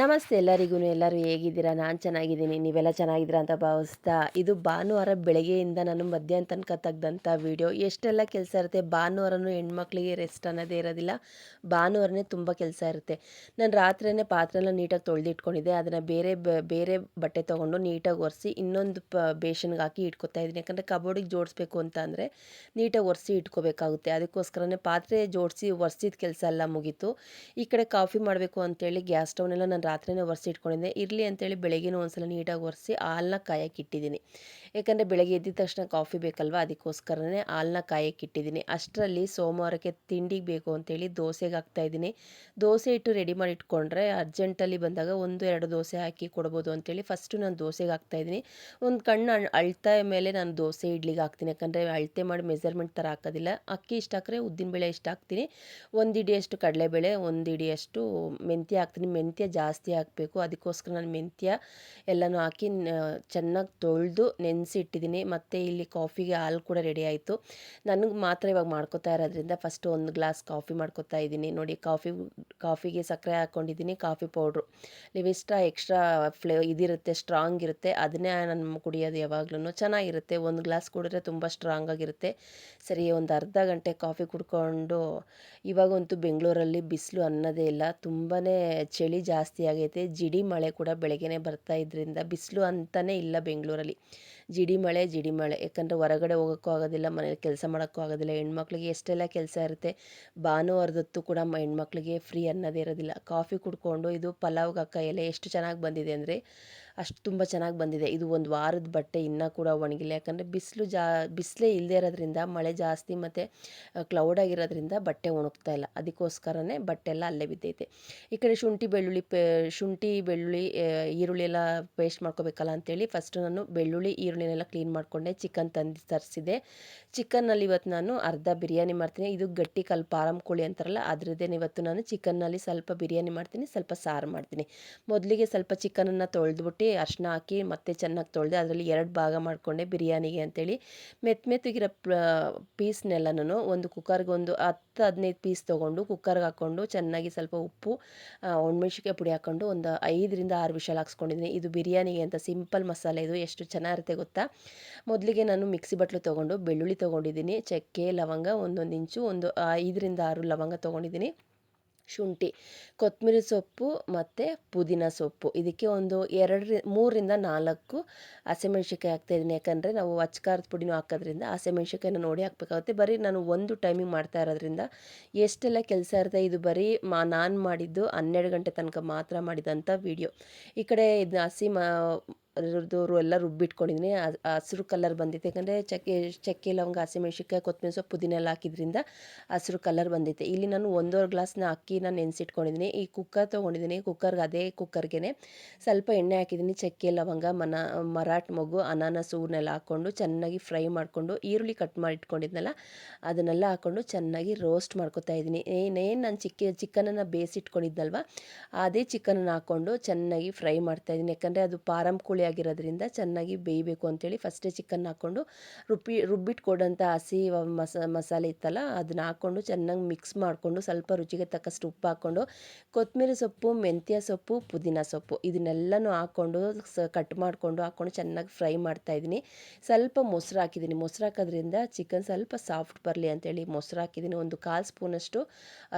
ನಮಸ್ತೆ ಎಲ್ಲರಿಗೂ, ಎಲ್ಲರೂ ಹೇಗಿದ್ದೀರಾ? ನಾನು ಚೆನ್ನಾಗಿದ್ದೀನಿ. ನೀವೆಲ್ಲ ಚೆನ್ನಾಗಿದ್ದೀರಾ ಅಂತ ಭಾವಿಸ್ತಾ, ಇದು ಭಾನುವಾರ ಬೆಳಗ್ಗೆಯಿಂದ ನಾನು ಮಧ್ಯಾಹ್ನ ತನಕ ತೆಗ್ದಂಥ ವೀಡಿಯೋ ಎಷ್ಟೆಲ್ಲ ಕೆಲಸ ಇರುತ್ತೆ? ಭಾನುವಾರನೂ ಹೆಣ್ಮಕ್ಳಿಗೆ ರೆಸ್ಟ್ ಅನ್ನೋದೇ ಇರೋದಿಲ್ಲ. ಭಾನುವಾರನೇ ತುಂಬ ಕೆಲಸ ಇರುತ್ತೆ. ನಾನು ರಾತ್ರಿಯೇ ಪಾತ್ರೆಲ್ಲ ನೀಟಾಗಿ ತೊಳೆದಿಟ್ಕೊಂಡಿದ್ದೆ. ಅದನ್ನು ಬೇರೆ ಬೇರೆ ಬಟ್ಟೆ ತೊಗೊಂಡು ನೀಟಾಗಿ ಒರೆಸಿ, ಇನ್ನೊಂದು ಪ, ಬೇಷನ್ಗೆ ಹಾಕಿ ಇಟ್ಕೊತಾ ಇದ್ದೀನಿ. ಯಾಕಂದರೆ ಕಬೋರ್ಡಿಗೆ ಜೋಡಿಸ್ಬೇಕು ಅಂತ ಅಂದರೆ ನೀಟಾಗಿ ಒರೆಸಿ ಇಟ್ಕೋಬೇಕಾಗುತ್ತೆ. ಅದಕ್ಕೋಸ್ಕರನೇ ಪಾತ್ರೆ ಜೋಡಿಸಿ ಒರೆಸಿದ ಕೆಲಸ ಎಲ್ಲ ಮುಗೀತು. ಈ ಕಡೆ ಕಾಫಿ ಮಾಡಬೇಕು ಅಂತೇಳಿ ಗ್ಯಾಸ್ ಸ್ಟವ್ನೆಲ್ಲ ನಾನು ರಾತ್ರಿನೇ ಒರೆಸಿ ಇಟ್ಕೊಂಡಿದ್ದೆ. ಇರಲಿ ಅಂತೇಳಿ ಬೆಳಗ್ಗೆನೂ ಒಂದ್ಸಲ ನೀಟಾಗಿ ಒರೆಸಿ ಹಾಲನ್ನ ಕಾಯಕ್ಕೆ ಇಟ್ಟಿದ್ದೀನಿ. ಯಾಕಂದರೆ ಬೆಳಗ್ಗೆ ಎದ್ದಿದ ತಕ್ಷಣ ಕಾಫಿ ಬೇಕಲ್ವ? ಅದಕ್ಕೋಸ್ಕರನೇ ಹಾಲನ್ನ ಕಾಯಕ್ಕೆ ಇಟ್ಟಿದ್ದೀನಿ. ಅಷ್ಟರಲ್ಲಿ ಸೋಮವಾರಕ್ಕೆ ತಿಂಡಿಗೆ ಬೇಕು ಅಂತೇಳಿ ದೋಸೆಗೆ ಹಾಕ್ತಾಯಿದ್ದೀನಿ ದೋಸೆ ಇಟ್ಟು ರೆಡಿ ಮಾಡಿ ಇಟ್ಕೊಂಡ್ರೆ ಅರ್ಜೆಂಟಲ್ಲಿ ಬಂದಾಗ ಒಂದು, ಎರಡು ದೋಸೆ ಹಾಕಿ ಕೊಡ್ಬೋದು ಅಂತೇಳಿ ಫಸ್ಟು ನಾನು ದೋಸೆಗೆ ಹಾಕ್ತಾಯಿದ್ದೀನಿ ಒಂದು ಕಣ್ಣು ಅಳ್ತಾ ಮೇಲೆ ನಾನು ದೋಸೆ ಇಡ್ಲಿಗೆ ಹಾಕ್ತೀನಿ. ಯಾಕಂದರೆ ಅಳತೆ ಮಾಡಿ ಮೆಜರ್ಮೆಂಟ್ ಥರ ಹಾಕೋದಿಲ್ಲ. ಅಕ್ಕಿ ಇಷ್ಟು ಹಾಕಿದ್ರೆ ಉದ್ದಿನಬೇಳೆ ಇಷ್ಟು ಹಾಕ್ತೀನಿ. ಒಂದು ಇಡಿಯಷ್ಟು ಕಡಲೆಬೇಳೆ, ಒಂದು ಇಡಿಯಷ್ಟು ಮೆಂತ್ಯ ಹಾಕ್ತೀನಿ. ಮೆಂತ್ಯ ಜಾಸ್ತಿ ಹಾಕಬೇಕು. ಅದಕ್ಕೋಸ್ಕರ ನಾನು ಮೆಂತ್ಯ ಎಲ್ಲನೂ ಹಾಕಿ ಚೆನ್ನಾಗಿ ತೊಳೆದು ನೆನೆಸಿಟ್ಟಿದ್ದೀನಿ ಮತ್ತು ಇಲ್ಲಿ ಕಾಫಿಗೆ ಹಾಲು ಕೂಡ ರೆಡಿ ಆಯಿತು. ನನಗೆ ಮಾತ್ರ ಇವಾಗ ಮಾಡ್ಕೋತಾ ಇರೋದ್ರಿಂದ ಫಸ್ಟು ಒಂದು ಗ್ಲಾಸ್ ಕಾಫಿ ಮಾಡ್ಕೋತಾ ಇದ್ದೀನಿ. ನೋಡಿ, ಕಾಫಿ, ಕಾಫಿಗೆ ಸಕ್ಕರೆ ಹಾಕ್ಕೊಂಡಿದ್ದೀನಿ ಕಾಫಿ ಪೌಡ್ರು ಲಿವಿಸ್ಟಾ ಎಕ್ಸ್ಟ್ರಾ ಫ್ಲೇ, ಇದಿರುತ್ತೆ ಸ್ಟ್ರಾಂಗ್ ಇರುತ್ತೆ. ಅದನ್ನೇ ನಾನು ಕುಡಿಯೋದು ಯಾವಾಗ್ಲೂ ಚೆನ್ನಾಗಿರುತ್ತೆ. ಒಂದು ಗ್ಲಾಸ್ ಕುಡಿದ್ರೆ ತುಂಬ ಸ್ಟ್ರಾಂಗ್ ಆಗಿರುತ್ತೆ. ಸರಿ, ಒಂದು ಅರ್ಧ ಗಂಟೆ ಕಾಫಿ ಕುಡ್ಕೊಂಡು, ಇವಾಗಂತೂ ಬೆಂಗಳೂರಲ್ಲಿ ಬಿಸಿಲು ಅನ್ನೋದೇ ಇಲ್ಲ. ತುಂಬಾ ಚಳಿ ಜಾಸ್ತಿ ಆಗೈತೆ. ಜಿಡಿ ಮಳೆ ಕೂಡ ಬೆಳಗ್ಗೆನೇ ಬರ್ತಾ ಇದ್ರಿಂದ ಬಿಸಿಲು ಅಂತಲೇ ಇಲ್ಲ ಬೆಂಗಳೂರಲ್ಲಿ. ಜಿಡಿ ಮಳೆ ಜಿಡಿ ಮಳೆ. ಯಾಕಂದರೆ ಹೊರಗಡೆ ಹೋಗೋಕ್ಕೂ ಆಗೋದಿಲ್ಲ, ಮನೇಲಿ ಕೆಲಸ ಮಾಡೋಕ್ಕೂ ಆಗೋದಿಲ್ಲ. ಹೆಣ್ಮಕ್ಳಿಗೆ ಎಷ್ಟೆಲ್ಲ ಕೆಲಸ ಇರುತ್ತೆ, ಭಾನುವಾರದೊತ್ತು ಕೂಡ ಹೆಣ್ಮಕ್ಳಿಗೆ ಫ್ರೀ ಅನ್ನೋದೇ ಇರೋದಿಲ್ಲ. ಕಾಫಿ ಕುಡ್ಕೊಂಡು ಇದು ಪಲಾವ್ಗೆ ಹಾಕೋ ಎಲೆ ಎಷ್ಟು ಚೆನ್ನಾಗಿ ಬಂದಿದೆ ಅಂದರೆ ಅಷ್ಟು ತುಂಬ ಚೆನ್ನಾಗಿ ಬಂದಿದೆ. ಇದು ಒಂದು ವಾರದ ಬಟ್ಟೆ ಇನ್ನೂ ಕೂಡ ಒಣಗಿಲ್ಲ. ಯಾಕಂದರೆ ಬಿಸಿಲು ಜಾ, ಬಿಸಿಲೇ ಇಲ್ಲದೇ ಇರೋದ್ರಿಂದ, ಮಳೆ ಜಾಸ್ತಿ ಮತ್ತು ಕ್ಲೌಡ್ ಆಗಿರೋದ್ರಿಂದ ಬಟ್ಟೆ ಒಣಗ್ತಾ ಇಲ್ಲ. ಅದಕ್ಕೋಸ್ಕರನೇ ಬಟ್ಟೆ ಎಲ್ಲ ಅಲ್ಲೇ ಬಿದ್ದೈತೆ. ಈ ಕಡೆ ಶುಂಠಿ, ಬೆಳ್ಳುಳ್ಳಿ ಶುಂಠಿ, ಬೆಳ್ಳುಳ್ಳಿ ಈರುಳ್ಳಿ ಎಲ್ಲ ಪೇಸ್ಟ್ ಮಾಡ್ಕೋಬೇಕಲ್ಲ ಅಂತೇಳಿ ಫಸ್ಟು ನಾನು ಬೆಳ್ಳುಳ್ಳಿ, ಈರುಳ್ಳಿನೆಲ್ಲ ಕ್ಲೀನ್ ಮಾಡಿಕೊಂಡೆ. ಚಿಕನ್ ತಂದು ತರಿಸಿದೆ. ಚಿಕನ್ನಲ್ಲಿ ಇವತ್ತು ನಾನು ಅರ್ಧ ಬಿರಿಯಾನಿ ಮಾಡ್ತೀನಿ. ಇದು ಗಟ್ಟಿ ಕಲ್ ಪಾರಂ ಕೋಳಿ ಅಂತಾರಲ್ಲ ಅದರದ್ದೇ ಇವತ್ತು ನಾನು ಚಿಕನ್ನಲ್ಲಿ ಸ್ವಲ್ಪ ಬಿರಿಯಾನಿ ಮಾಡ್ತೀನಿ, ಸ್ವಲ್ಪ ಸಾರು ಮಾಡ್ತೀನಿ. ಮೊದಲಿಗೆ ಸ್ವಲ್ಪ ಚಿಕನನ್ನು ತೊಳೆದ್ಬಿಟ್ಟು ಅರ್ಶಿನ ಹಾಕಿ ಮತ್ತೆ ಚೆನ್ನಾಗಿ ತೊಳೆದೆ ಅದರಲ್ಲಿ ಎರಡು ಭಾಗ ಮಾಡಿಕೊಂಡೆ ಬಿರಿಯಾನಿಗೆ ಅಂತೇಳಿ. ಮೆತ್ತ ಮೆತ್ತಗಿರೋ ನಾನು ಒಂದು ಕುಕ್ಕರ್ಗೆ ಒಂದು ಹತ್ತು ಹದಿನೈದು ಪೀಸ್ ತೊಗೊಂಡು ಕುಕ್ಕರ್ಗೆ ಹಾಕ್ಕೊಂಡು ಚೆನ್ನಾಗಿ ಸ್ವಲ್ಪ ಉಪ್ಪು ಒಣಮೆಣ್ಸಿಕಾಯಿ ಪುಡಿ ಹಾಕ್ಕೊಂಡು ಒಂದು ಐದರಿಂದ ಆರು ವಿಷಲ್ ಹಾಕ್ಸ್ಕೊಂಡಿದ್ದೀನಿ. ಇದು ಬಿರಿಯಾನಿಗೆ ಅಂತ ಸಿಂಪಲ್ ಮಸಾಲೆ ಇದು, ಎಷ್ಟು ಚೆನ್ನಾಗಿರುತ್ತೆ ಗೊತ್ತಾ? ಮೊದಲಿಗೆ ನಾನು ಮಿಕ್ಸಿ ಬಟ್ಲು ತೊಗೊಂಡು ಬೆಳ್ಳುಳ್ಳಿ ತೊಗೊಂಡಿದ್ದೀನಿ, ಚಕ್ಕೆ, ಲವಂಗ ಒಂದೊಂದು ಇಂಚು, ಒಂದು ಐದರಿಂದ ಆರು ಲವಂಗ ತೊಗೊಂಡಿದ್ದೀನಿ. ಶುಂಠಿ ಕೊತ್ತಂಬರಿ ಸೊಪ್ಪು ಮತ್ತು ಪುದೀನ ಸೊಪ್ಪು. ಇದಕ್ಕೆ ಒಂದು ಎರಡು ಮೂರರಿಂದ ನಾಲ್ಕು ಹಸಿಮೆಣ್ಸಿನ್ಕಾಯಿ ಹಾಕ್ತಾಯಿದ್ದೀನಿ ಯಾಕಂದರೆ ನಾವು ಅಚ್ಕಾರದ ಪುಡಿನೂ ಹಾಕೋದ್ರಿಂದ ಹಸಿಮೆಣ್ಸಿನ್ಕಾಯಿನ ನೋಡಿ ಹಾಕ್ಬೇಕಾಗುತ್ತೆ. ಬರೀ ನಾನು ಒಂದು ಟೈಮಿಗೆ ಮಾಡ್ತಾ ಇರೋದ್ರಿಂದ ಎಷ್ಟೆಲ್ಲ ಕೆಲಸ ಇರುತ್ತೆ, ಇದು ಬರೀ ಮಾ, ನಾನು ಮಾಡಿದ್ದು ಹನ್ನೆರಡು ಗಂಟೆ ತನಕ ಮಾತ್ರ ಮಾಡಿದಂಥ ವೀಡಿಯೋ. ಈ ಕಡೆ ಇದು ಹಸಿ ಮಾ ಅದ್ರದ್ದು ಎಲ್ಲ ರುಬ್ಬಿಟ್ಕೊಂಡಿದ್ದೀನಿ. ಹಸಿರು ಕಲರ್ ಬಂದಿತ್ತು. ಯಾಕಂದರೆ ಚಕ್ಕೆ ಚಕ್ಕೆ ಲವಂಗ ಹಸಿಮೆಣ್ಸಿನ್ಕಾಯಿ ಕೊತ್ತಂಬರಿ ಸೊಪ್ಪು ಪುದೀನ ಎಲ್ಲ ಹಾಕಿದ್ರಿಂದ ಹಸಿರು ಕಲರ್ ಬಂದಿತ್ತು. ಇಲ್ಲಿ ನಾನು ಒಂದೂವರೆ ಗ್ಲಾಸ್ನ ನಾನು ನೆನೆಸಿಟ್ಕೊಂಡಿದ್ದೀನಿ. ಈ ಕುಕ್ಕರ್ ತೊಗೊಂಡಿದ್ದೀನಿ. ಕುಕ್ಕರ್ಗೆ ಅದೇ ಕುಕ್ಕರ್ಗೆ ಸ್ವಲ್ಪ ಎಣ್ಣೆ ಹಾಕಿದ್ದೀನಿ. ಚಕ್ಕೆ, ಲವಂಗ, ಮನ, ಮರಾಠ ಮಗು ಅನಾನಸ್ ಹಾಕ್ಕೊಂಡು ಚೆನ್ನಾಗಿ ಫ್ರೈ ಮಾಡಿಕೊಂಡು ಈರುಳ್ಳಿ ಕಟ್ ಮಾಡಿ ಇಟ್ಕೊಂಡಿದ್ನಲ್ಲ ಅದನ್ನೆಲ್ಲ ಹಾಕ್ಕೊಂಡು ಚೆನ್ನಾಗಿ ರೋಸ್ಟ್ ಮಾಡ್ಕೊತಾ ಇದ್ದೀನಿ. ಏನೇನು ನಾನು ಚಿಕ್ಕ, ಚಿಕನನ್ನು ಬೇಯಿಸಿಟ್ಕೊಂಡಿದ್ನಲ್ವ, ಅದೇ ಚಿಕನನ್ನು ಹಾಕ್ಕೊಂಡು ಚೆನ್ನಾಗಿ ಫ್ರೈ ಮಾಡ್ತಾಯಿದ್ದೀನಿ ಯಾಕಂದರೆ ಅದು ಪಾರಂ ಕೋಳಿ ಆಗಿರೋದ್ರಿಂದ ಚೆನ್ನಾಗಿ ಬೇಯಬೇಕು ಅಂತೇಳಿ ಫಸ್ಟೇ ಚಿಕನ್ ಹಾಕ್ಕೊಂಡು ರುಬ್ಬಿ, ರುಬ್ಬಿಟ್ಕೊಡೋಂಥ ಹಸಿ ಮಸ, ಮಸಾಲೆ ಇತ್ತಲ್ಲ ಅದನ್ನ ಹಾಕ್ಕೊಂಡು ಚೆನ್ನಾಗಿ ಮಿಕ್ಸ್ ಮಾಡಿಕೊಂಡು ಸ್ವಲ್ಪ ರುಚಿಗೆ ತಕ್ಕಷ್ಟು ಉಪ್ಪು ಹಾಕ್ಕೊಂಡು ಕೊತ್ತಂಬರಿ ಸೊಪ್ಪು, ಮೆಂತ್ಯ ಸೊಪ್ಪು, ಪುದೀನ ಸೊಪ್ಪು ಇದನ್ನೆಲ್ಲನೂ ಹಾಕ್ಕೊಂಡು ಸ ಕಟ್ ಮಾಡಿಕೊಂಡು ಹಾಕ್ಕೊಂಡು ಚೆನ್ನಾಗಿ ಫ್ರೈ ಮಾಡ್ತಾಯಿದ್ದೀನಿ ಸ್ವಲ್ಪ ಮೊಸರು ಹಾಕಿದ್ದೀನಿ. ಮೊಸರು ಹಾಕೋದ್ರಿಂದ ಚಿಕನ್ ಸ್ವಲ್ಪ ಸಾಫ್ಟ್ ಬರಲಿ ಅಂತೇಳಿ ಮೊಸರು ಹಾಕಿದ್ದೀನಿ. ಒಂದು ಕಾಲು ಸ್ಪೂನಷ್ಟು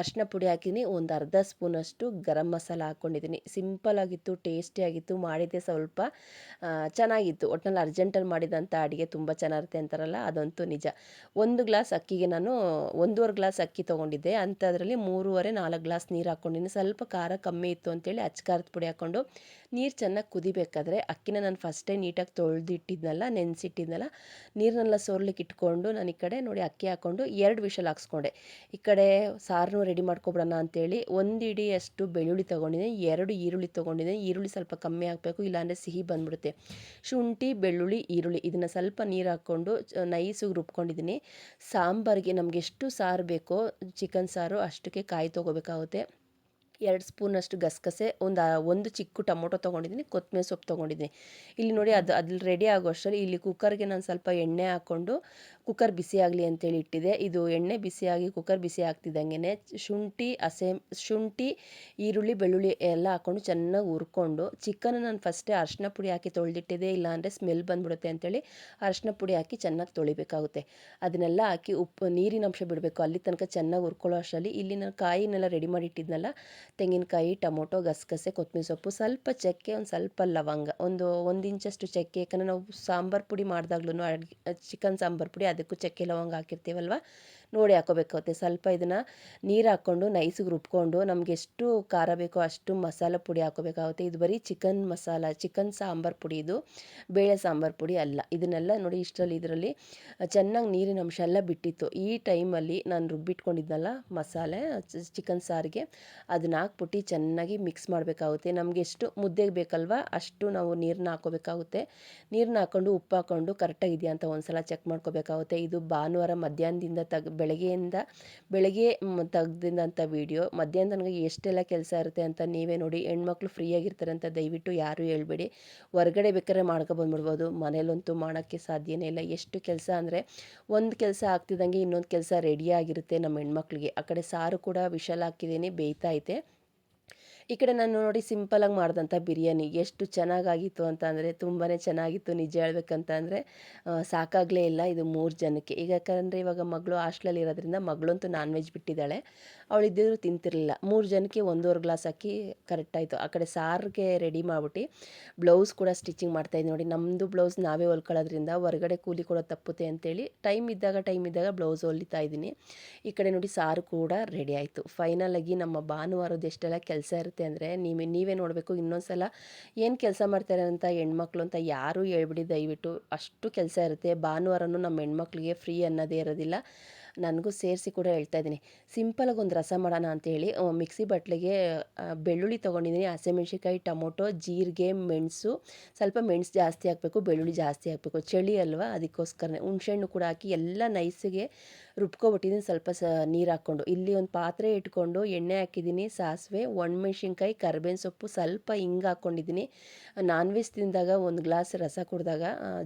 ಅರಿಶಿನ ಪುಡಿ ಹಾಕಿದ್ದೀನಿ. ಒಂದು ಅರ್ಧ ಸ್ಪೂನಷ್ಟು ಗರಂ ಮಸಾಲ ಹಾಕ್ಕೊಂಡಿದ್ದೀನಿ ಸಿಂಪಲ್ ಆಗಿತ್ತು ಟೇಸ್ಟಿಯಾಗಿತ್ತು ಮಾಡಿದ್ದೆ ಸ್ವಲ್ಪ. ಚೆನ್ನಾಗಿತ್ತು. ಒಟ್ಟಿನಲ್ಲಿ ಅರ್ಜೆಂಟಲ್ಲಿ ಮಾಡಿದಂಥ ಅಡುಗೆ ತುಂಬ ಚೆನ್ನಾಗಿರುತ್ತೆ ಅಂತಾರಲ್ಲ, ಅದಂತೂ ನಿಜ. ಒಂದು ಗ್ಲಾಸ್ ಅಕ್ಕಿಗೆ ನಾನು ಒಂದೂವರೆ ಗ್ಲಾಸ್ ಅಕ್ಕಿ ತೊಗೊಂಡಿದ್ದೆ. ಅಂಥದ್ರಲ್ಲಿ ಮೂರುವರೆ ನಾಲ್ಕು ಗ್ಲಾಸ್ ನೀರು ಹಾಕ್ಕೊಂಡಿನಿ ಸ್ವಲ್ಪ ಖಾರ ಕಮ್ಮಿ ಇತ್ತು ಅಂತೇಳಿ ಖಾರದ ಪುಡಿ ಹಾಕ್ಕೊಂಡು ನೀರು ಚೆನ್ನಾಗಿ ಕುದಿಬೇಕಾದ್ರೆ ಅಕ್ಕಿನ ನಾನು ಫಸ್ಟೇ ನೀಟಾಗಿ ತೊಳೆದಿಟ್ಟಿದ್ನಲ್ಲ, ನೆನೆಸಿಟ್ಟಿದ್ನಲ್ಲ ನೀರನ್ನೆಲ್ಲ ಸೋರ್ಲಿಕ್ಕೆ ಇಟ್ಕೊಂಡು ನಾನು ಈ ಕಡೆ ನೋಡಿ ಅಕ್ಕಿ ಹಾಕ್ಕೊಂಡು ಎರಡು ವಿಷಲ್ ಹಾಕ್ಸ್ಕೊಂಡೆ. ಈ ಕಡೆ ಸಾರನ್ನು ರೆಡಿ ಮಾಡ್ಕೊಬಿಡೋಣ ಅಂತೇಳಿ ಒಂದು ಇಡಿಯಷ್ಟು ಬೆಳ್ಳುಳ್ಳಿ ತೊಗೊಂಡಿದ್ದೀನಿ ಎರಡು ಈರುಳ್ಳಿ ತೊಗೊಂಡಿದ್ದೀನಿ ಈರುಳ್ಳಿ ಸ್ವಲ್ಪ ಕಮ್ಮಿ ಹಾಕಬೇಕು, ಇಲ್ಲಾಂದರೆ ಸಿಹಿ ಬಂದ್ಬಿಡುತ್ತೆ. ಶುಂಠಿ, ಬೆಳ್ಳುಳ್ಳಿ, ಈರುಳ್ಳಿ, ಇದನ್ನು ಸ್ವಲ್ಪ ನೀರು ಹಾಕ್ಕೊಂಡು ನೈಸಿಗೆ ರುಬ್ಕೊಂಡಿದ್ದೀನಿ. ಸಾಂಬಾರಿಗೆ ನಮಗೆ ಎಷ್ಟು ಸಾರು ಬೇಕೋ ಚಿಕನ್ ಸಾರು ಅಷ್ಟಕ್ಕೆ ಕಾಯಿ ತೊಗೋಬೇಕಾಗುತ್ತೆ. ಎರಡು ಸ್ಪೂನಷ್ಟು ಗಸಗಸೆ, ಒಂದು ಒಂದು ಚಿಕ್ಕ ಟೊಮೊಟೊ ತೊಗೊಂಡಿದ್ದೀನಿ ಕೊತ್ತಂಬರಿ ಸೊಪ್ಪು ತೊಗೊಂಡಿದ್ದೀನಿ. ಇಲ್ಲಿ ನೋಡಿ ಅದು ಅದ್ರಲ್ಲಿ ರೆಡಿ ಆಗೋ ಅಷ್ಟರಲ್ಲಿ ಇಲ್ಲಿ ಕುಕ್ಕರ್ಗೆ ನಾನು ಸ್ವಲ್ಪ ಎಣ್ಣೆ ಹಾಕ್ಕೊಂಡು ಕುಕ್ಕರ್ ಬಿಸಿಯಾಗಲಿ ಅಂತೇಳಿ ಇಟ್ಟಿದೆ. ಇದು ಎಣ್ಣೆ ಬಿಸಿಯಾಗಿ ಕುಕ್ಕರ್ ಬಿಸಿ ಆಗ್ತಿದ್ದಂಗೆ ಶುಂಠಿ, ಹಸೆ, ಶುಂಠಿ, ಈರುಳ್ಳಿ, ಬೆಳ್ಳುಳ್ಳಿ ಎಲ್ಲ ಹಾಕ್ಕೊಂಡು ಚೆನ್ನಾಗಿ ಹುರ್ಕೊಂಡು ಚಿಕನ್ ನಾನು ಫಸ್ಟೇ ಅರಿಶಿನ ಪುಡಿ ಹಾಕಿ ತೊಳೆದಿಟ್ಟಿದೆ ಇಲ್ಲಾಂದರೆ ಸ್ಮೆಲ್ ಬಂದ್ಬಿಡುತ್ತೆ ಅಂತೇಳಿ ಅರಿಶಿನ ಪುಡಿ ಹಾಕಿ ಚೆನ್ನಾಗಿ ತೊಳಿಬೇಕಾಗುತ್ತೆ. ಅದನ್ನೆಲ್ಲ ಹಾಕಿ ಉಪ್ಪು, ನೀರಿನ ಅಂಶ ಬಿಡಬೇಕು. ಅಲ್ಲಿ ತನಕ ಚೆನ್ನಾಗಿ ಹುರ್ಕೊಳ್ಳೋ ಅಷ್ಟರಲ್ಲಿ ಇಲ್ಲಿ ನಾನು ಕಾಯಿನೆಲ್ಲ ರೆಡಿ ಮಾಡಿಟ್ಟಿದ್ನಲ್ಲ ತೆಂಗಿನಕಾಯಿ, ಟೊಮೊಟೊ, ಗಸಗಸೆ, ಕೊತ್ತಂಬರಿ ಸೊಪ್ಪು, ಸ್ವಲ್ಪ ಚಕ್ಕೆ, ಒಂದು ಸ್ವಲ್ಪ ಲವಂಗ, ಒಂದು ಒಂದು ಇಂಚಷ್ಟು ಚಕ್ಕೆ. ಯಾಕಂದರೆ ನಾವು ಸಾಂಬಾರು ಪುಡಿ ಮಾಡಿದಾಗ್ಲೂ ಅಡುಗೆ, ಚಿಕನ್ ಸಾಂಬಾರು ಪುಡಿ ಅದಕ್ಕೂ ಚಕ್ಕೆ ಲವಂಗ ಹಾಕಿರ್ತೀವಲ್ವ? ನೋಡಿ ಹಾಕೋಬೇಕಾಗುತ್ತೆ ಸ್ವಲ್ಪ ಇದನ್ನು ನೀರು ಹಾಕ್ಕೊಂಡು ನೈಸಿಗೆ ರುಬ್ಕೊಂಡು ನಮಗೆ ಎಷ್ಟು ಖಾರ ಬೇಕೋ ಅಷ್ಟು ಮಸಾಲ ಪುಡಿ ಹಾಕೋಬೇಕಾಗುತ್ತೆ. ಇದು ಬರೀ ಚಿಕನ್ ಮಸಾಲ ಚಿಕನ್ ಸಾಂಬಾರು ಪುಡಿ ಇದು. ಬೇಳೆ ಸಾಂಬಾರು ಪುಡಿ ಅಲ್ಲ. ಇದನ್ನೆಲ್ಲ ನೋಡಿ ಇಷ್ಟರಲ್ಲಿ ಇದರಲ್ಲಿ ಚೆನ್ನಾಗಿ ನೀರಿನ ಅಂಶ ಎಲ್ಲ ಬಿಟ್ಟಿತ್ತು. ಈ ಟೈಮಲ್ಲಿ ನಾನು ರುಬ್ಬಿಟ್ಕೊಂಡಿದ್ನಲ್ಲ ಮಸಾಲೆ ಚಿಕನ್ ಸಾರಿಗೆ, ಅದನ್ನ ಹಾಕ್ಬಿಟ್ಟು ಚೆನ್ನಾಗಿ ಮಿಕ್ಸ್ ಮಾಡಬೇಕಾಗುತ್ತೆ. ನಮಗೆ ಎಷ್ಟು ಮುದ್ದೆಗೆ ಬೇಕಲ್ವ ಅಷ್ಟು ನಾವು ನೀರನ್ನ ಹಾಕೋಬೇಕಾಗುತ್ತೆ. ನೀರನ್ನ ಹಾಕ್ಕೊಂಡು ಉಪ್ಪು ಹಾಕ್ಕೊಂಡು ಕರೆಕ್ಟಾಗಿದೆಯಾ ಅಂತ ಅಂತ ಒಂದ್ಸಲ ಚೆಕ್ ಮಾಡ್ಕೋಬೇಕಾಗುತ್ತೆ. ಇದು ಭಾನುವಾರ ಮಧ್ಯಾಹ್ನದಿಂದ ತೆಗ್ ಬೆಳಗ್ಗೆಯಿಂದ ಬೆಳಗ್ಗೆ ತೆಗ್ದಿದ್ದಂಥ ವೀಡಿಯೋ ಮಧ್ಯಾಹ್ನ ನನಗೆ ಎಷ್ಟೆಲ್ಲ ಕೆಲಸ ಇರುತ್ತೆ ಅಂತ ನೀವೇ ನೋಡಿ, ಹೆಣ್ಮಕ್ಳು ಫ್ರೀಯಾಗಿರ್ತಾರೆ ಅಂತ ದಯವಿಟ್ಟು ಯಾರೂ ಹೇಳ್ಬೇಡಿ. ಹೊರಗಡೆ ಬೇಕಾದ್ರೆ ಮಾಡ್ಕೊಬಂದ್ಬಿಡ್ಬೋದು ಮನೇಲಂತೂ ಮಾಡೋಕ್ಕೆ ಸಾಧ್ಯನೇ ಇಲ್ಲ. ಎಷ್ಟು ಕೆಲಸ ಅಂದರೆ ಒಂದು ಕೆಲಸ ಆಗ್ತಿದ್ದಂಗೆ ಇನ್ನೊಂದು ಕೆಲಸ ರೆಡಿಯಾಗಿರುತ್ತೆ ನಮ್ಮ ಹೆಣ್ಮಕ್ಳಿಗೆ. ಆ ಕಡೆ ಸಾರು ಕೂಡ ವಿಶಾಲ ಹಾಕಿದ್ದೀನಿ, ಬೇಯ್ತಾ ಐತೆ. ಈ ಕಡೆ ನಾನು ನೋಡಿ ಸಿಂಪಲಾಗಿ ಮಾಡಿದಂಥ ಬಿರಿಯಾನಿ. ಎಷ್ಟು ಚೆನ್ನಾಗಾಗಿತ್ತು ಅಂತ ಅಂದರೆ ತುಂಬಾ ಚೆನ್ನಾಗಿತ್ತು ನಿಜ ಹೇಳ್ಬೇಕಂತಂದರೆ ಸಾಕಾಗಲೇ ಇಲ್ಲ ಇದು ಮೂರು ಜನಕ್ಕೆ. ಈಗ ಯಾಕಂದರೆ ಇವಾಗ ಮಗಳು ಹಾಸ್ಟ್ಲಲ್ಲಿ ಇರೋದ್ರಿಂದ ಮಗಳಂತೂ ನಾನ್ ವೆಜ್ ಬಿಟ್ಟಿದ್ದಾಳೆ ಅವಳಿದ್ದಿದ್ರು ತಿಂತಿರಲಿಲ್ಲ. ಮೂರು ಜನಕ್ಕೆ ಒಂದೂವರೆ ಗ್ಲಾಸ್ ಹಾಕಿ ಕರೆಕ್ಟಾಯಿತು ಆ ಕಡೆ ಸಾರಿಗೆ ರೆಡಿ ಮಾಡಿಬಿಟ್ಟು ಬ್ಲೌಸ್ ಕೂಡ ಸ್ಟಿಚಿಂಗ್ ಮಾಡ್ತಾಯಿದ್ದೆ ನೋಡಿ. ನಮ್ಮದು ಬ್ಲೌಸ್ ನಾವೇ ಹೊಲ್ಕೊಳ್ಳೋದ್ರಿಂದ ಹೊರಗಡೆ ಕೂಲಿ ಕೊಡೋದು ತಪ್ಪುತ್ತೆ ಅಂತೇಳಿ ಟೈಮ್ ಇದ್ದಾಗ ಟೈಮ್ ಇದ್ದಾಗ ಬ್ಲೌಸ್ ಹೊಲಿತಾ ಇದ್ದೀನಿ. ಈ ಕಡೆ ನೋಡಿ ಸಾರು ಕೂಡ ರೆಡಿ ಆಯಿತು. ಫೈನಲಾಗಿ ನಮ್ಮ ಭಾನುವಾರದ ಎಷ್ಟೆಲ್ಲ ಕೆಲಸ ಇರುತ್ತೆ ಅಂದರೆ ನೀವು, ನೀವೇ ನೋಡಬೇಕು ಇನ್ನೊಂದು ಸಲ ಏನು ಕೆಲಸ ಮಾಡ್ತಾರೆ ಅಂತ ಹೆಣ್ಮಕ್ಳು ಅಂತ ಯಾರೂ ಹೇಳ್ಬಿಡಿ ದಯವಿಟ್ಟು ಅಷ್ಟು ಕೆಲಸ ಇರುತ್ತೆ. ಭಾನುವಾರನೂ ನಮ್ಮ ಹೆಣ್ಮಕ್ಳಿಗೆ ಫ್ರೀ ಅನ್ನೋದೇ ಇರೋದಿಲ್ಲ. ನನಗೂ ಸೇರಿಸಿ ಕೂಡ ಹೇಳ್ತಾ ಇದ್ದೀನಿ. ಸಿಂಪಲಾಗಿ ಒಂದು ರಸ ಮಾಡೋಣ ಅಂತೇಳಿ ಮಿಕ್ಸಿ ಬಟ್ಲಿಗೆ ಬೆಳ್ಳುಳ್ಳಿ ತೊಗೊಂಡಿದ್ದೀನಿ. ಹಸಿಮೆಣ್ಸಿಕಾಯಿ ಟೊಮೊಟೊ, ಜೀರಿಗೆ, ಮೆಣಸು. ಸ್ವಲ್ಪ ಮೆಣಸು ಜಾಸ್ತಿ ಹಾಕಬೇಕು, ಬೆಳ್ಳುಳ್ಳಿ ಜಾಸ್ತಿ ಹಾಕಬೇಕು. ಚಳಿ ಅಲ್ವಾ, ಅದಕ್ಕೋಸ್ಕರನೇ. ಹುಣಸೆಹಣ್ಣು ಕೂಡ ಹಾಕಿ ಎಲ್ಲ ನೈಸಿಗೆ ರುಬ್ಕೊಬಿಟ್ಟಿದ್ದೀನಿ ಸ್ವಲ್ಪ ಸ ನೀರು ಹಾಕ್ಕೊಂಡು. ಇಲ್ಲಿ ಒಂದು ಪಾತ್ರೆ ಇಟ್ಕೊಂಡು ಎಣ್ಣೆ ಹಾಕಿದ್ದೀನಿ, ಸಾಸಿವೆ, ಒಣಮೆಣ್ಸಿನ್ಕಾಯಿ, ಕರ್ಬೇವಿನ ಸೊಪ್ಪು ಸ್ವಲ್ಪ ಹಿಂಗೆ ಹಾಕ್ಕೊಂಡಿದ್ದೀನಿ ನಾನ್ ವೆಜ್ ತಿಂದಾಗ ಒಂದು ಗ್ಲಾಸ್ ರಸ ಕುಡಿದಾಗ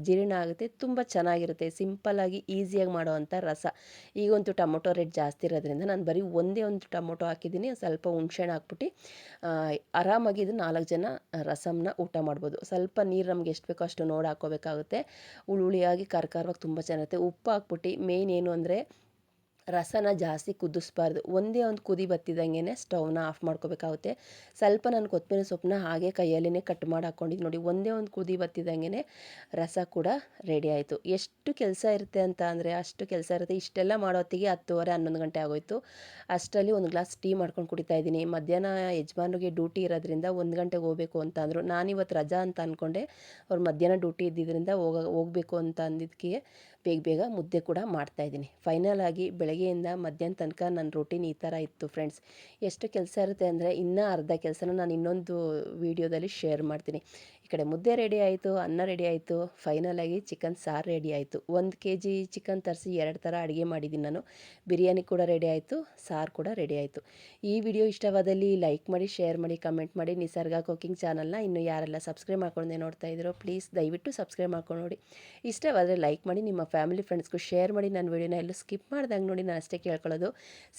ಜೀರ್ಣ ಆಗುತ್ತೆ, ತುಂಬ ಚೆನ್ನಾಗಿರುತ್ತೆ ಸಿಂಪಲ್ಲಾಗಿ ಈಸಿಯಾಗಿ ಮಾಡೋವಂಥ ರಸ. ಈಗಂತೂ ಟೊಮೊಟೊ ರೇಟ್ ಜಾಸ್ತಿ ಇರೋದ್ರಿಂದ ನಾನು ಬರೀ ಒಂದೇ ಒಂದು ಟೊಮೊಟೊ ಹಾಕಿದ್ದೀನಿ, ಸ್ವಲ್ಪ ಹುಣ್ಸೆಣ್ಣೆ ಹಾಕ್ಬಿಟ್ಟು ಆರಾಮಾಗಿ ಇದು ನಾಲ್ಕು ಜನ ರಸಮ್ನ ಊಟ ಮಾಡ್ಬೋದು. ಸ್ವಲ್ಪ ನೀರು ನಮ್ಗೆ ಎಷ್ಟು ಬೇಕೋ ಅಷ್ಟು ನೋಡಿ ಹಾಕೋಬೇಕಾಗುತ್ತೆ ಹುಳಿಯಾಗಿ ಖಾರವಾಗಿ ತುಂಬ ಚೆನ್ನಾಗಿರುತ್ತೆ. ಉಪ್ಪು ಹಾಕ್ಬಿಟ್ಟು ಮೇಯ್ನ್ ಏನು ಅಂದರೆ ರಸನ ಜಾಸ್ತಿ ಕುದಿಸ್ಬಾರ್ದು. ಒಂದೇ ಒಂದು ಕುದಿ ಬತ್ತಿದಂಗೆ ಸ್ಟವ್ನ ಆಫ್ ಮಾಡ್ಕೋಬೇಕಾಗುತ್ತೆ. ಸ್ವಲ್ಪ ನಾನು ಕೊತ್ತಂಬರಿ ಸೊಪ್ಪನ್ನ ಹಾಗೆ ಕೈಯಲ್ಲೇ ಕಟ್ ಮಾಡಿ ಹಾಕ್ಕೊಂಡಿದ್ದು ನೋಡಿ, ಒಂದೇ ಒಂದು ಕುದಿ ಬತ್ತಿದಂಗೆ ರಸ ಕೂಡ ರೆಡಿ ಆಯಿತು. ಎಷ್ಟು ಕೆಲಸ ಇರುತ್ತೆ ಅಂತ ಅಂದರೆ, ಅಷ್ಟು ಕೆಲಸ ಇರುತ್ತೆ. ಇಷ್ಟೆಲ್ಲ ಮಾಡೋತ್ತಿಗೆ ಹತ್ತುವರೆ, ಹನ್ನೊಂದು ಗಂಟೆ ಆಗೋಯ್ತು. ಅಷ್ಟರಲ್ಲಿ ಒಂದು ಗ್ಲಾಸ್ ಟೀ ಮಾಡ್ಕೊಂಡು ಕುಡಿತಾ ಇದ್ದೀನಿ. ಮಧ್ಯಾಹ್ನ ಯಜಮಾನ್ರಿಗೆ ಡ್ಯೂಟಿ ಇರೋದ್ರಿಂದ ಒಂದು ಗಂಟೆಗೆ ಹೋಗಬೇಕು ಅಂತ ಅಂದರು. ನಾನಿವತ್ತು ರಜಾ ಅಂತ ಅಂದ್ಕೊಂಡೆ ಅವ್ರು ಮಧ್ಯಾಹ್ನ ಡ್ಯೂಟಿ ಇದ್ದಿದ್ದರಿಂದ ಹೋಗ, ಹೋಗಬೇಕು ಅಂತ ಅಂದಿದ್ದಕ್ಕೆ ಬೇಗ ಬೇಗ ಮುದ್ದೆ ಕೂಡ ಮಾಡ್ತಾಯಿದ್ದೀನಿ ಫೈನಲ್ ಆಗಿ ಬೆಳಗ್ಗೆಯಿಂದ ಮಧ್ಯಾಹ್ನ ತನಕ ನನ್ನ ರೂಟೀನ್ ಈ ಥರ ಇತ್ತು ಫ್ರೆಂಡ್ಸ್ ಎಷ್ಟು ಕೆಲಸ ಇರುತ್ತೆ ಅಂದರೆ ಇನ್ನೂ ಅರ್ಧ ಕೆಲಸನ ನಾನು ಇನ್ನೊಂದು ವೀಡಿಯೋದಲ್ಲಿ ಶೇರ್ ಮಾಡ್ತೀನಿ. ಕಡೆ ಮುದ್ದೆ ರೆಡಿ ಆಯಿತು, ಅನ್ನ ರೆಡಿ ಆಯಿತು ಫೈನಲಾಗಿ ಚಿಕನ್ ಸಾರು ರೆಡಿ ಆಯಿತು. ಒಂದು ಕೆ ಜಿ ಚಿಕನ್ ತರಿಸಿ ಎರಡು ಥರ ಅಡುಗೆ ಮಾಡಿದ್ದೀನಿ ನಾನು. ಬಿರಿಯಾನಿ ಕೂಡ ರೆಡಿ ಆಯಿತು, ಸಾರು ಕೂಡ ರೆಡಿ ಆಯಿತು. ಈ ವಿಡಿಯೋ ಇಷ್ಟವಾದಲ್ಲಿ ಲೈಕ್ ಮಾಡಿ ಶೇರ್ ಮಾಡಿ ಕಮೆಂಟ್ ಮಾಡಿ. ನಿಸರ್ಗ ಕುಕಿಂಗ್ ಚಾನಲ್ನ ಇನ್ನು ಯಾರೆಲ್ಲ ಸಬ್ಸ್ಕ್ರೈಬ್ ಮಾಡ್ಕೊಂಡೆ ನೋಡ್ತಾ ಇದ್ದೀರೋ ಪ್ಲೀಸ್ ದಯವಿಟ್ಟು ಸಬ್ಸ್ಕ್ರೈಬ್ ಮಾಡ್ಕೊಂಡು ನೋಡಿ. ಇಷ್ಟವಾದರೆ ಲೈಕ್ ಮಾಡಿ, ನಿಮ್ಮ ಫ್ಯಾಮಿಲಿ ಫ್ರೆಂಡ್ಸ್ಗೂ ಶೇರ್ ಮಾಡಿ. ನನ್ನ ವಿಡಿಯೋನ ಎಲ್ಲೂ ಸ್ಕಿಪ್ ಮಾಡ್ದಂಗೆ ನೋಡಿ, ನಾನು ಅಷ್ಟೇ ಕೇಳ್ಕೊಳ್ಳೋದು.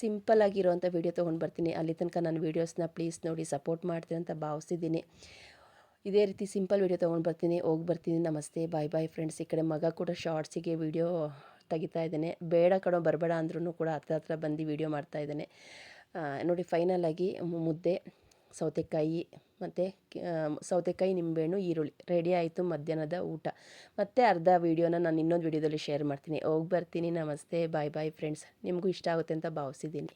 ಸಿಂಪಲ್ ಆಗಿರೋವಂಥ ವಿಡಿಯೋ ತೊಗೊಂಡು ಬರ್ತೀನಿ. ಅಲ್ಲಿ ತನಕ ನನ್ನ ವೀಡಿಯೋಸ್ನ ಪ್ಲೀಸ್ ನೋಡಿ ಸಪೋರ್ಟ್ ಮಾಡ್ತೀನಿ ಅಂತ ಭಾವಿಸಿದ್ದೀನಿ ಇದೇ ರೀತಿ ಸಿಂಪಲ್ ವೀಡಿಯೋ ತೊಗೊಂಡು ಬರ್ತೀನಿ, ಹೋಗಿ ಬರ್ತೀನಿ, ನಮಸ್ತೆ ಬಾಯ್ ಬಾಯ್ ಫ್ರೆಂಡ್ಸ್ ಈ ಕಡೆ ಮಗ ಕೂಡ ಶಾರ್ಟ್ಸಿಗೆ ವೀಡಿಯೋ ತೆಗಿತಾ ಇದ್ದಾನೆ. ಬೇಡ ಕಡೆ ಬರಬೇಡ ಅಂದ್ರೂ ಕೂಡ ಹತ್ರ ಹತ್ರ ಬಂದು ವೀಡಿಯೋ ಮಾಡ್ತಾ ಇದ್ದಾನೆ. ನೋಡಿ ಫೈನಲ್ ಆಗಿ ಮುದ್ದೆ, ಸೌತೆಕಾಯಿ ಮತ್ತು ಸೌತೆಕಾಯಿ, ನಿಂಬೆಹಣ್ಣು, ಈರುಳ್ಳಿ. ರೆಡಿ ಆಯಿತು ಮಧ್ಯಾಹ್ನದ ಊಟ. ಮತ್ತು ಅರ್ಧ ವೀಡಿಯೋನ ನಾನು ಇನ್ನೊಂದು ವೀಡಿಯೋದಲ್ಲಿ ಶೇರ್ ಮಾಡ್ತೀನಿ. ಹೋಗಿ ಬರ್ತೀನಿ, ನಮಸ್ತೆ ಬಾಯ್ ಬಾಯ್ ಫ್ರೆಂಡ್ಸ್ ನಿಮಗೂ ಇಷ್ಟ ಆಗುತ್ತೆ ಅಂತ ಭಾವಿಸಿದ್ದೀನಿ.